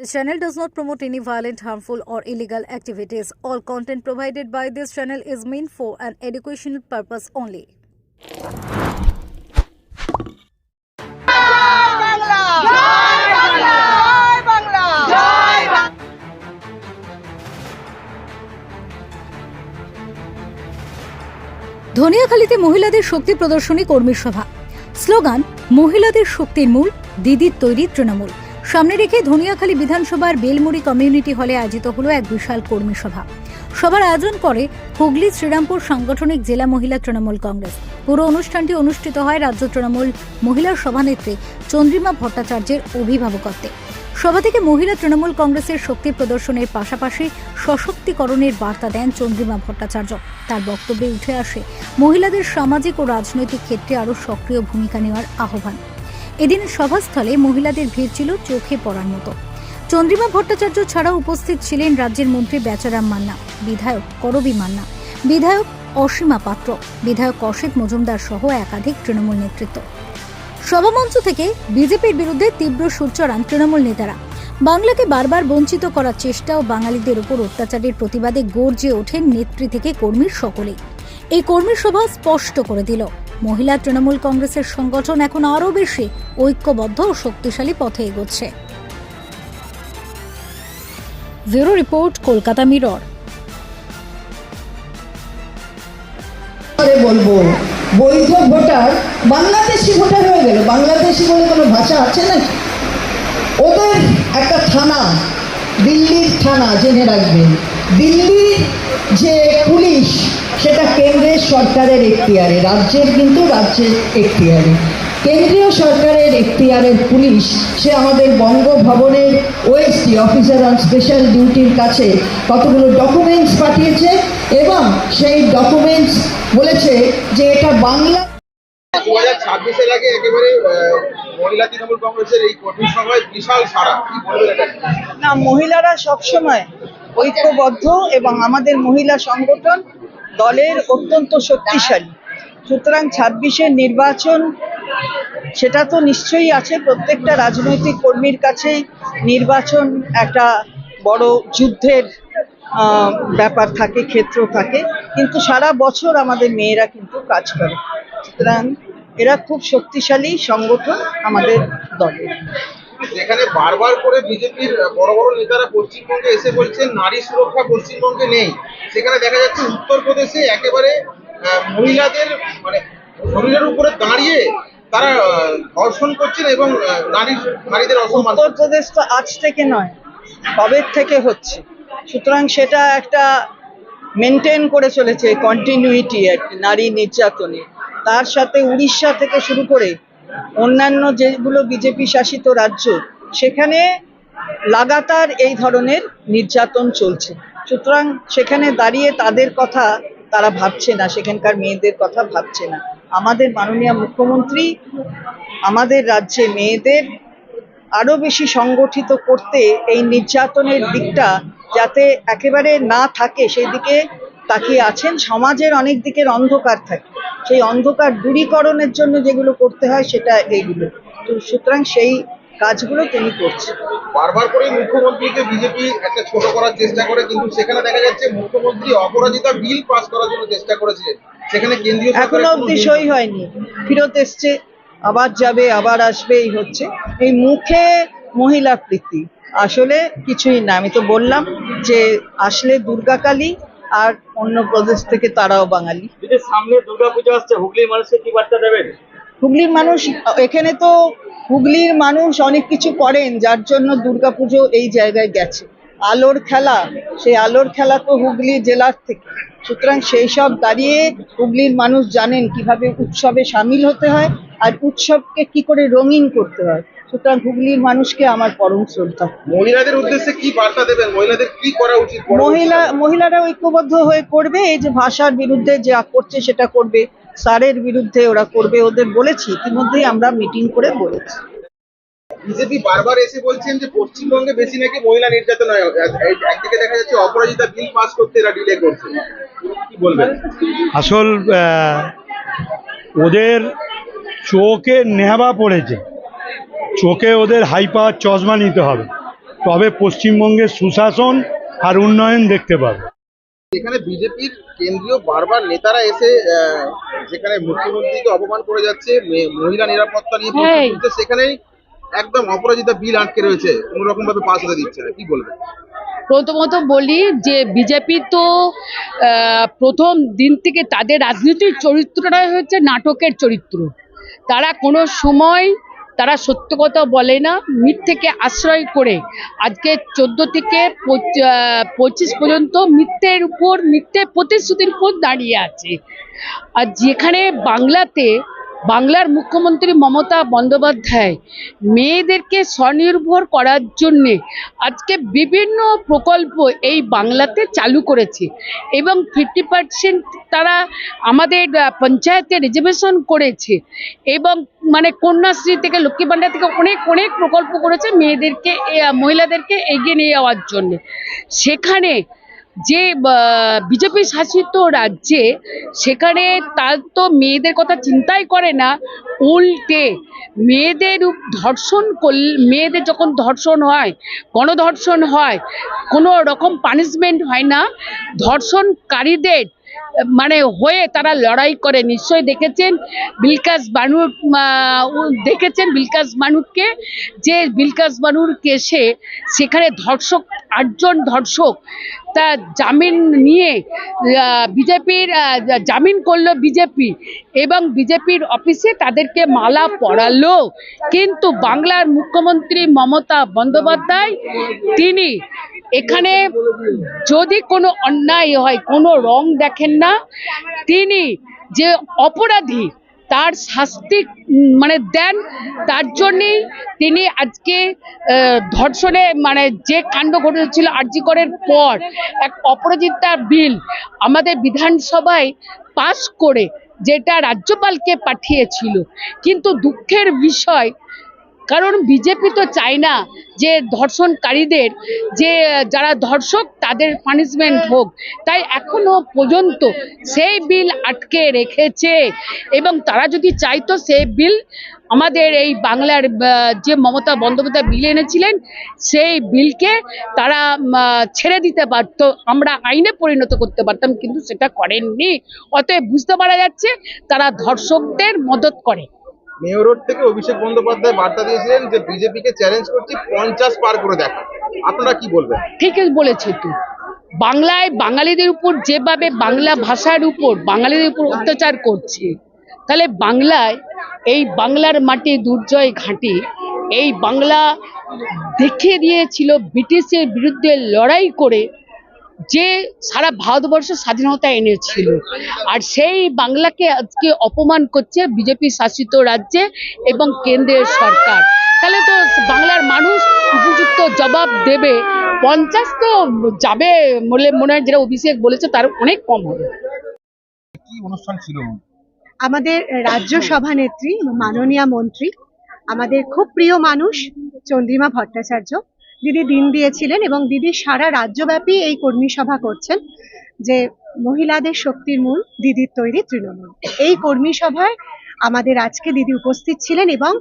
This channel does not promote any violent, harmful, or illegal activities. All content provided by this channel is meant for an educational purpose only. ধনিয়াখালীতে মহিলাদের শক্তি প্রদর্শনী কর্মী সভা slogan মহিলাদের শক্তির মূল দিদির তৈরি তৃণমূল সামনে রেখে ধনিয়াখালী বিধানসভার বেলমুড়ি কমিউনিটি হলে আয়োজিত হলো এক বিশাল কর্মী সভা। সভার আয়োজন করে হুগলি শ্রীরামপুর সাংগঠনিক জেলা মহিলা তৃণমূল কংগ্রেস। পুরো অনুষ্ঠানটি অনুষ্ঠিত হয় রাজ্য তৃণমূল মহিলা সভানেত্রী চন্দ্রিমা ভট্টাচার্যের অভিভাবকত্বে। সভা থেকে মহিলা তৃণমূল কংগ্রেসের শক্তি প্রদর্শনের পাশাপাশি সশক্তিকরণের বার্তা দেন চন্দ্রিমা ভট্টাচার্য। তার বক্তব্যে উঠে আসে, মহিলাদের সামাজিক ও রাজনৈতিক ক্ষেত্রে আরও সক্রিয় ভূমিকা নেওয়ার আহ্বান। এদিন সভাস্থলে মহিলাদের ভিড় ছিল চোখে পড়ার মতো। চন্দ্রিমা ভট্টাচার্য ছাড়াও উপস্থিত ছিলেন রাজ্যের মন্ত্রী বেচারাম মান্না, বিধায়ক করবী মান্না, বিধায়ক অসীমা পাত্র, বিধায়ক কৌশিক মজুমদার সহ একাধিক তৃণমূল নেতৃত্ব। সভামঞ্চ থেকে বিজেপির বিরুদ্ধে তীব্র সুর চড়ান তৃণমূল নেতারা। বাংলাকে বারবার বঞ্চিত করার চেষ্টা ও বাঙালিদের উপর অত্যাচারের প্রতিবাদে গর্জে ওঠেন নেত্রী থেকে কর্মীর সকলেই। এই কর্মী সভা স্পষ্ট করে দিল। মহিলা তৃণমূল কংগ্রেসের সংগঠন এখন আরও বেশি ঐক্যবদ্ধ ও শক্তিশালী পথে এগোচ্ছে। Bureau report, Kolkata mirror. বলব, বৈধ ভোটার বাংলাদেশি ভোটার হয়ে গেল। বাংলাদেশি বলে কোনো ভাষা আছে না? ওদের একটা থানা, দিল্লির থানা, জেনে রাখবেন। দিল্লির যে পুলিশ, সেটা কেন্দ্রের সরকারের এখতিয়ারে, রাজ্যের কিন্তু রাজ্যের এখতিয়ারে। কেন্দ্রীয় সরকারের এখতিয়ারের পুলিশ, সে আমাদের বঙ্গভবনের ওএসটি অফিসার অন স্পেশাল ডিউটির কাছে কতগুলো ডকুমেন্টস পাঠিয়েছে এবং সেই ডকুমেন্টস বলেছে যে এটা বাংলা দু হাজার ছাব্বিশের আগে একেবারে মহিলা তৃণমূল কংগ্রেসের এই কঠিন সভায় বিশাল সারা? না, মহিলারা সবসময় ঐক্যবদ্ধ এবং আমাদের মহিলা সংগঠন দলের অত্যন্ত শক্তিশালী। সুতরাং ছাব্বিশের নির্বাচন, সেটা তো নিশ্চয়ই আছে, প্রত্যেকটা রাজনৈতিক কর্মীর কাছেই নির্বাচন একটা বড় যুদ্ধের ব্যাপার থাকে, ক্ষেত্র থাকে। কিন্তু সারা বছর আমাদের মেয়েরা কিন্তু কাজ করে। সুতরাং এরা খুব শক্তিশালী সংগঠন আমাদের দলের। যেখানে বারবার করে বিজেপির বড় বড় নেতারা পশ্চিমবঙ্গে এসে বলছেন নারী সুরক্ষা পশ্চিমবঙ্গে নেই। সেখানে দেখা যাচ্ছে উত্তরপ্রদেশে একেবারে মহিলাদের মানে শরীরের উপরে দাঁড়িয়ে তারা ধর্ষণ করছেন এবং নারী নারীদের অসম্মান। উত্তরপ্রদেশ তো আজ থেকে নয় কবে থেকে হচ্ছে? সুতরাং সেটা একটা মেনটেন করে চলেছে কন্টিনিউইটি আর নারী নির্যাতনে। তার সাথে উড়িষ্যা থেকে শুরু করে অন্যান্য যেগুলো বিজেপি শাসিত রাজ্য, সেখানে লাগাতার এই ধরনের নির্যাতন চলছে। সুতরাং সেখানে দাঁড়িয়ে তাদের কথা তারা ভাবছে না, সেখানকার মেয়েদের কথা ভাবছে না। আমাদের মাননীয় মুখ্যমন্ত্রী আমাদের রাজ্যে মেয়েদের আরও বেশি সংগঠিত করতে এই নির্যাতনের দিকটা যাতে একেবারে না থাকে, সেই দিকে তাকিয়ে আছেন। সমাজের অনেক দিকের অন্ধকার থাকে। সেই অন্ধকার দূরীকরণের জন্য যেগুলো করতে হয় সেটা এইগুলো। তো সুতরাং সেই কাজগুলো তিনি করছেন। বারবার করে মুখ্যমন্ত্রীকে বিজেপি একটা ছোট করার চেষ্টা করে কিন্তু সেখানে দেখা যাচ্ছে মুখ্যমন্ত্রী অপরাজিতা বিল পাস করার জন্য চেষ্টা করেছিলেন সেখানে কেন্দ্রীয় এখনও অব্দি সই হয়নি। ফিরত এসছে আবার যাবে আবার আসবে এই হচ্ছে। এই মুখে মহিলা প্রীতি। আসলে কিছুই না। আমি তো বললাম যে আসলে দুর্গাকালী আর অন্য প্রদেশ থেকে তারাও বাঙালি। সামনে দুর্গাপূজা আসছে হুগলির মানুষকে কি বার্তা দেবেন? হুগলির মানুষ এখানে তো হুগলির মানুষ অনেক কিছু করেন যার জন্য দুর্গাপুজো এই জায়গায় গেছে। আলোর খেলা সেই আলোর খেলা তো হুগলি জেলার থেকে। সুতরাং সেই সব দাঁড়িয়ে হুগলির মানুষ জানেন কীভাবে উৎসবে সামিল হতে হয় আর উৎসবকে কি করে রঙিন করতে হয়। সুতরাং হুগলির মানুষকে আমার পরম শ্রদ্ধা। মহিলাদের উদ্দেশ্যে কি বার্তা দেবেন? মহিলাদের কি করা উচিত? মহিলা মহিলারা ঐক্যবদ্ধ হয়ে করবে এই যে ভাষার বিরুদ্ধে যা করছে সেটা করবে স্যারের বিরুদ্ধে ওরা করবে ওদের বলেছি ইতিমধ্যেই আমরা মিটিং করে বলেছি। বিজেপি বারবার এসে বলছেন যে পশ্চিমবঙ্গে বেশি নাকি মহিলা নির্যাতন হয়। একদিকে দেখা যাচ্ছে অপরাজিতা বিল পাস করতে এরা ডিলে করছে। কি বলবেন? আসল আহ, ওদের চোখে নেহাবা পড়েছে। চোখে ওদের হাইপার চশমা নিতে হবে। তবে পশ্চিমবঙ্গের সুশাসন আর উন্নয়ন দেখতে পাবে। এখানে বিজেপির কেন্দ্রীয় বারবার নেতারা এসে আহ, যেখানে মুখ্যমন্ত্রীকে অপমান করে যাচ্ছে মে- মহিলা নিরাপত্তা নিয়ে। সেখানেই একদম অপরাজিতা বিল আটকে রয়েছে কোনো রকম ভাবে পাশ হতে দিচ্ছে না। কি বলবেন? প্রথমত বলি যে বিজেপি তো আহ, প্রথম দিন থেকে তাদের রাজনীতির চরিত্রটাই হচ্ছে নাটকের চরিত্র। তারা কোনো সময় তারা সত্য কথা বলে না মিথ্যেকে আশ্রয় করে। আজকে চোদ্দ থেকে পঁচ- পঁচিশ পর্যন্ত মিথ্যের উপর, মিথ্যে প্রতিশ্রুতির উপর দাঁড়িয়ে আছে। আর যেখানে বাংলাতে বাংলার মুখ্যমন্ত্রী মমতা বন্দ্যোপাধ্যায় মেয়েদেরকে স্বনির্ভর করার জন্যে আজকে বিভিন্ন প্রকল্প এই বাংলাতে চালু করেছে এবং ফিফটি পার্সেন্ট তারা আমাদের পঞ্চায়েতে রিজার্ভেশন করেছে এবং মানে কন্যাশ্রী থেকে লক্ষ্মী ভাণ্ডার থেকে অনেক অনেক প্রকল্প করেছে মেয়েদেরকে মহিলাদেরকে এগিয়ে নিয়ে যাওয়ার জন্য। সেখানে যে বিজেপি শাসিত রাজ্যে সেখানে তার তো মেয়েদের কথা চিন্তাই করে না, উল্টে মেয়েদের ধর্ষণ করল মেয়েদের যখন ধর্ষণ হয়, গণধর্ষণ হয়, কোনো রকম পানিশমেন্ট হয় না, ধর্ষণকারীদের মানে হয়ে তারা লড়াই করে। নিশ্চয়ই দেখেছেন বিলকাস বানুর দেখেছেন বিলকাস বানুকে যে বিলকাস বানুর কেসে সেখানে ধর্ষক, আটজন ধর্ষক তা জামিন নিয়ে বিজেপির জামিন করল বিজেপি এবং বিজেপির অফিসে তাদেরকে মালা পরালো। কিন্তু বাংলার মুখ্যমন্ত্রী মমতা বন্দ্যোপাধ্যায়, তিনি এখানে যদি কোনো অন্যায় হয়, কোনো রং দেখেন না, তিনি যে অপরাধী তার শাস্তি মানে দেন, তার জন্যেই তিনি আজকে ধর্ষণে মানে যে কাণ্ড ঘটেছিল আরজিকরের পর এক অপরাজিতা বিল আমাদের বিধানসভায় পাশ করে যেটা রাজ্যপালকে পাঠিয়েছিল। কিন্তু দুঃখের বিষয় কারণ বিজেপি তো চায় না যে ধর্ষণকারীদের, যে, যারা ধর্ষক তাদের পানিশমেন্ট হোক। তাই এখনও পর্যন্ত সেই বিল আটকে রেখেছে। এবং তারা যদি চাইতো সেই বিল আমাদের এই বাংলার যে মমতা বন্দ্যোপাধ্যায় বিল এনেছিলেন, সেই বিলকে তারা ছেড়ে দিতে পারতো। আমরা আইনে পরিণত করতে পারতাম, কিন্তু সেটা করেননি। অতএব বুঝতে পারা যাচ্ছে, তারা ধর্ষকদের মদত করে। মেয়র রোড থেকে অভিষেক বন্দ্যোপাধ্যায় বার্তা দিয়েছিলেন যে বিজেপিকে চ্যালেঞ্জ করছি পঞ্চাশ পার করে দেখা আপনারা কি বলবেন? ঠিকই বলেছে তো। বাংলায় বাঙালিদের উপর যেভাবে বাংলা ভাষার উপর, বাঙালিদের উপর অত্যাচার করছে, তাহলে বাংলায় এই বাংলার মাটি দুর্জয় ঘাঁটি, এই বাংলা দেখিয়ে দিয়েছিল ব্রিটিশের বিরুদ্ধে লড়াই করে যে সারা ভারতবর্ষ স্বাধীনতা এনেছিল। আর সেই বাংলাকে আজকে অপমান করছে বিজেপি শাসিত রাজ্যে এবং কেন্দ্রের সরকার। তাহলে তো বাংলার মানুষ উপযুক্ত জবাব দেবে। পঞ্চাশ তো যাবে বলে মনে হয় যেটা অভিষেক বলেছে তার অনেক কম হবে। কি অনুষ্ঠান ছিল? আমাদের রাজ্য সভানেত্রী মাননীয় মন্ত্রী আমাদের খুব প্রিয় মানুষ চন্দ্রিমা ভট্টাচার্য। দিদি দিন দিয়েছিলেন এবং দিদি সারা রাজ্যব্যাপী এই কর্মী সভা করছেন যে মহিলাদের শক্তির মূল দিদির তৈরি তৃণমূল। এই কর্মী সভায় আমাদের আজকে দিদি উপস্থিত ছিলেন এবং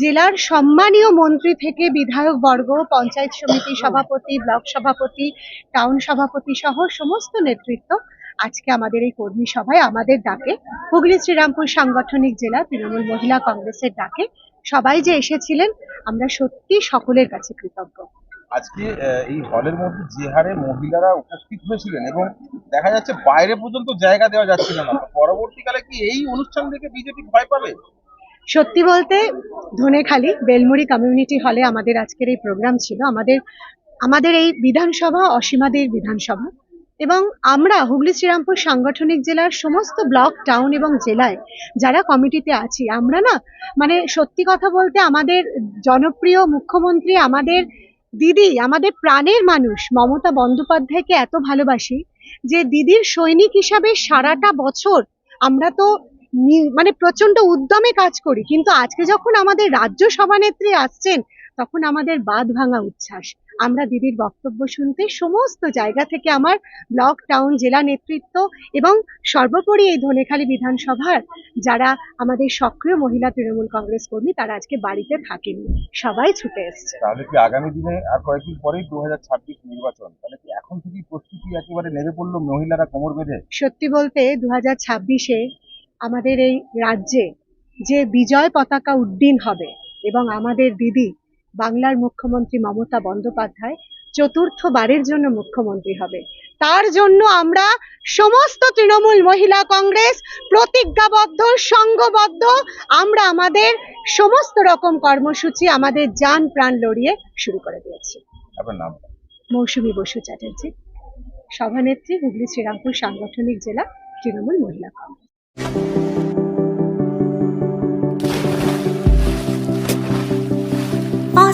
জেলার সম্মানীয় মন্ত্রী থেকে বিধায়ক বর্গ, পঞ্চায়েত সমিতি সভাপতি, ব্লক সভাপতি, টাউন সভাপতি সহ সমস্ত নেতৃত্ব আজকে আমাদের এই কর্মী সভায় আমাদের ডাকে। হুগলি শ্রীরামপুর সাংগঠনিক জেলা তৃণমূল মহিলা কংগ্রেসের ডাকে। সবাই যে এসেছিলেন, আমরা সত্যি সকলের কাছে কৃতজ্ঞ। আজকে এই হলের মধ্যে যে হারে মহিলারা উপস্থিত হয়েছিলেন এবং দেখা যাচ্ছে বাইরে পর্যন্ত জায়গা দেওয়া যাচ্ছিল না পরবর্তীকালে কি এই অনুষ্ঠান থেকে বিজেপি ভয় পাবে? সত্যি বলতে, ধনেখালি, বেলমুড়ি কমিউনিটি হলে আমাদের আজকের এই প্রোগ্রাম ছিল। আমাদের আমাদের এই বিধানসভা, অসীমাদের বিধানসভা। এবং আমরা, হুগলি শ্রীরামপুর সাংগঠনিক জেলার সমস্ত ব্লক, টাউন এবং জেলায় যারা কমিটিতে আছি, আমরা না মানে সত্যি কথা বলতে আমাদের জনপ্রিয় মুখ্যমন্ত্রী আমাদের দিদি, আমাদের প্রাণের মানুষ। মমতা বন্দ্যোপাধ্যায়কে এত ভালোবাসি যে দিদির সৈনিক হিসাবে সারাটা বছর আমরা তো মানে প্রচণ্ড উদ্যমে কাজ করি। কিন্তু আজকে যখন আমাদের রাজ্য সভানেত্রী আসছেন, তখন আমাদের বাদ ভাঙা উচ্ছ্বাস। আমরা দিদির বক্তব্য শুনতে সমস্ত জায়গা থেকে আমার ব্লক টাউন জেলা নেতৃত্ব এবং সর্বোপরি এই ধনেখালী বিধানসভার যারা আমাদের সক্রিয় মহিলা তৃণমূল কংগ্রেস কর্মী তারা আজকে বাড়িতে থাকেনি। সবাই ছুটে এসছে। তাহলে কি আগামী দিনে আর কয়েকদিন পরেই দু হাজার ছাব্বিশ নির্বাচন? তাহলে কি এখন থেকেই প্রস্তুতি একেবারে নেমে পড়ল মহিলারা কোমর বেঁধে? সত্যি বলতে দু হাজার ছাব্বিশে আমাদের এই রাজ্যে যে বিজয় পতাকা উড্ডীন হবে এবং আমাদের দিদি বাংলার মুখ্যমন্ত্রী মমতা বন্দ্যোপাধ্যায় চতুর্থবারের জন্য মুখ্যমন্ত্রী হবে। তার জন্য আমরা সমস্ত তৃণমূল মহিলা কংগ্রেস প্রতিজ্ঞাবদ্ধ সংঘবদ্ধ আমরা আমাদের সমস্ত রকম কর্মসূচি আমাদের যান প্রাণ লড়িয়ে শুরু করে দিয়েছি। মৌসুমী বসু চ্যাটার্জি সভানেত্রী হুগলি শ্রীরামপুর সাংগঠনিক জেলা তৃণমূল মহিলা কংগ্রেস।